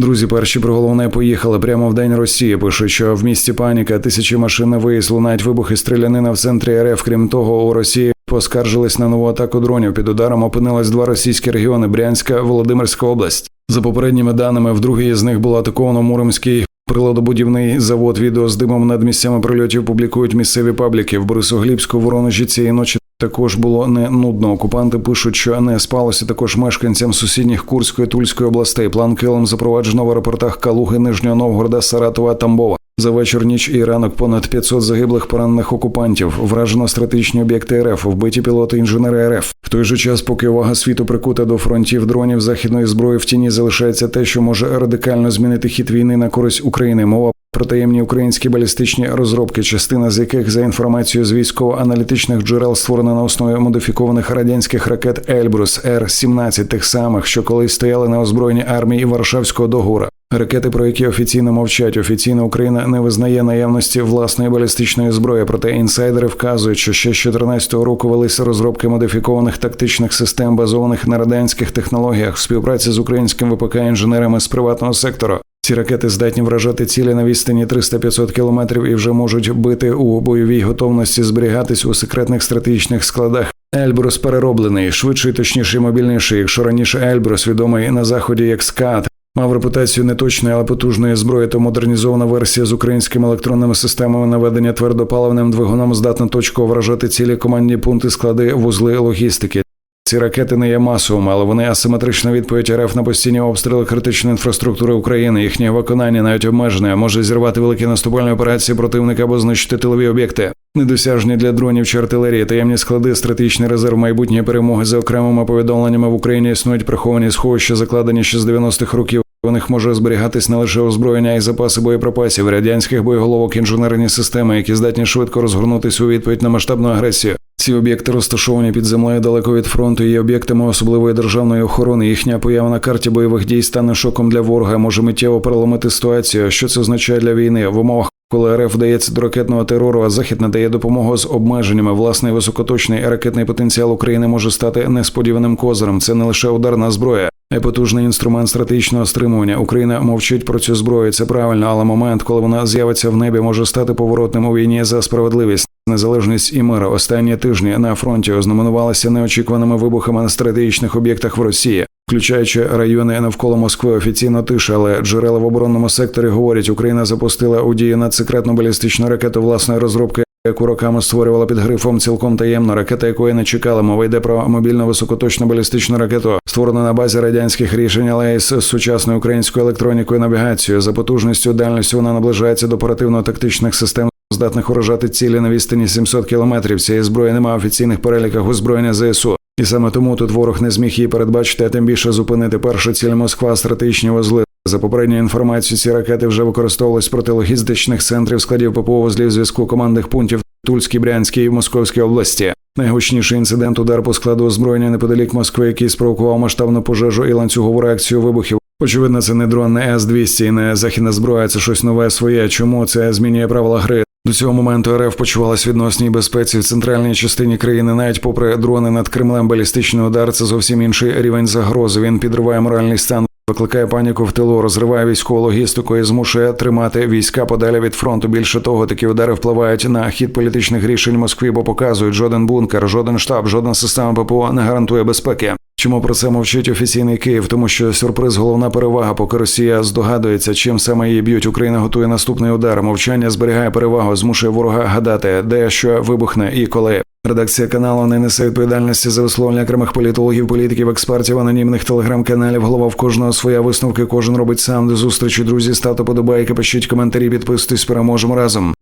Друзі, перші про головне поїхали прямо в день Росії. Пишуть, що в місті паніка тисячі машин виїзд лунають вибухи стрілянина в центрі РФ. Крім того, у Росії поскаржились на нову атаку дронів. Під ударом опинились два російські регіони Брянська, Володимирська область. За попередніми даними, в другій з них було атаковано Муромський. Приладобудівний завод відео з димом над місцями прильотів публікують місцеві пабліки. В Борисоглібську Воронежі цієї ночі також було не нудно. Окупанти пишуть, що не спалося також мешканцям сусідніх Курської Тульської областей. План Килим запроваджено в аеропортах Калуги, Нижнього Новгорода, Саратова, Тамбова. За вечір, ніч і ранок понад 500 загиблих поранених окупантів. Вражено стратегічні об'єкти РФ, вбиті пілоти інженери РФ. В той же час, поки увага світу прикута до фронтів дронів західної зброї, в тіні залишається те, що може радикально змінити хід війни на користь України. Мова про таємні українські балістичні розробки, частина з яких за інформацією з військово-аналітичних джерел створена на основі модифікованих радянських ракет Ельбрус Р-17, тих самих, що колись стояли на озброєнні армії Варшавського договору. Ракети, про які офіційно мовчать, офіційно Україна не визнає наявності власної балістичної зброї. Проте інсайдери вказують, що ще з 2014 року велися розробки модифікованих тактичних систем, базованих на радянських технологіях, в співпраці з українським ВПК інженерами з приватного сектору. Ці ракети здатні вражати цілі на відстані 300-500 кілометрів і вже можуть бити у бойовій готовності, зберігатись у секретних стратегічних складах. Ельбрус перероблений, швидший, точніший, мобільніший. Якщо раніше Ельбрус, відомий на заході як СКАТ, мав репутацію неточної, але потужної зброї, то модернізована версія з українськими електронними системами наведення твердопаливним двигуном здатна точково вражати цілі командні пункти, склади, вузли логістики. Ці ракети не є масовими, але вони асиметрична відповідь РФ на постійні обстріли критичної інфраструктури України. Їхнє виконання навіть обмежене може зірвати великі наступальні операції противника або знищити тилові об'єкти. Недосяжні для дронів чи артилерії, таємні склади, стратегічний резерв майбутньої перемоги за окремими повідомленнями в Україні існують приховані сховища, закладені ще з 90-х років. У них може зберігатись не лише озброєння і запаси боєприпасів, радянських боєголовок, інженерні системи, які здатні швидко розгорнутися у відповідь на масштабну агресію. Ці об'єкти розташовані під землею далеко від фронту, є об'єктами особливої державної охорони. Їхня поява на карті бойових дій стане шоком для ворога, може миттєво переломити ситуацію. Що це означає для війни в умовах? Коли РФ вдається до ракетного терору, а Захід надає допомогу з обмеженнями, власний високоточний ракетний потенціал України може стати несподіваним козирем. Це не лише ударна зброя, а потужний інструмент стратегічного стримування. Україна мовчить про цю зброю. Це правильно, але момент, коли вона з'явиться в небі, може стати поворотним у війні за справедливість. Незалежність і мир останні тижні на фронті ознаменувалися неочікуваними вибухами на стратегічних об'єктах в Росії, включаючи райони навколо Москви. Офіційно тиша, але джерела в оборонному секторі говорять, Україна запустила у дії надсекретну балістичну ракету власної розробки. Яку роками створювала під грифом цілком таємно, ракета якої не чекали. Мова йде про мобільну високоточну балістичну ракету, створену на базі радянських рішень, але із сучасною українською електронікою навігацією. За потужністю дальністю вона наближається до оперативно-тактичних систем здатних уражати цілі на відстані 700 кілометрів. Цієї зброї немає офіційних переліках озброєння ЗСУ. І саме тому тут ворог не зміг її передбачити, а тим більше зупинити першу ціль Москва стратегічні вузли. За попередньою інформацією, ці ракети вже використовувались проти логістичних центрів складів ППО вузлів зв'язку командних пунктів Тульській, Брянській і Московській області. Найгучніший інцидент удар по складу озброєння неподалік Москви, який спровокував масштабну пожежу і ланцюгову реакцію вибухів. Очевидно, це не дрон, не С-200 і не західна зброя, це щось нове своє. Чому це змінює правила гри? До цього моменту РФ почувалась відносній безпеці в центральній частині країни, навіть попри дрони над Кремлем, балістичний удар це зовсім інший рівень загрози. Він підриває моральний стан, викликає паніку в тилу, розриває військову логістику і змушує тримати війська подалі від фронту. Більше того, такі удари впливають на хід політичних рішень Москві, бо показують, жоден бункер, жоден штаб, жодна система ППО не гарантує безпеки. Чому про це мовчить офіційний Київ? Тому що сюрприз головна перевага, поки Росія здогадується, чим саме її б'ють. Україна готує наступний удар. Мовчання зберігає перевагу, змушує ворога гадати, де що вибухне і коли. Редакція каналу не несе відповідальності за висловлення окремих політологів, політиків, експертів, анонімних телеграм-каналів. Голова в кожного своя висновки. Кожен робить сам до зустрічі. Друзі, ставте подобайки, пишіть коментарі, підписуйтесь. Переможемо разом.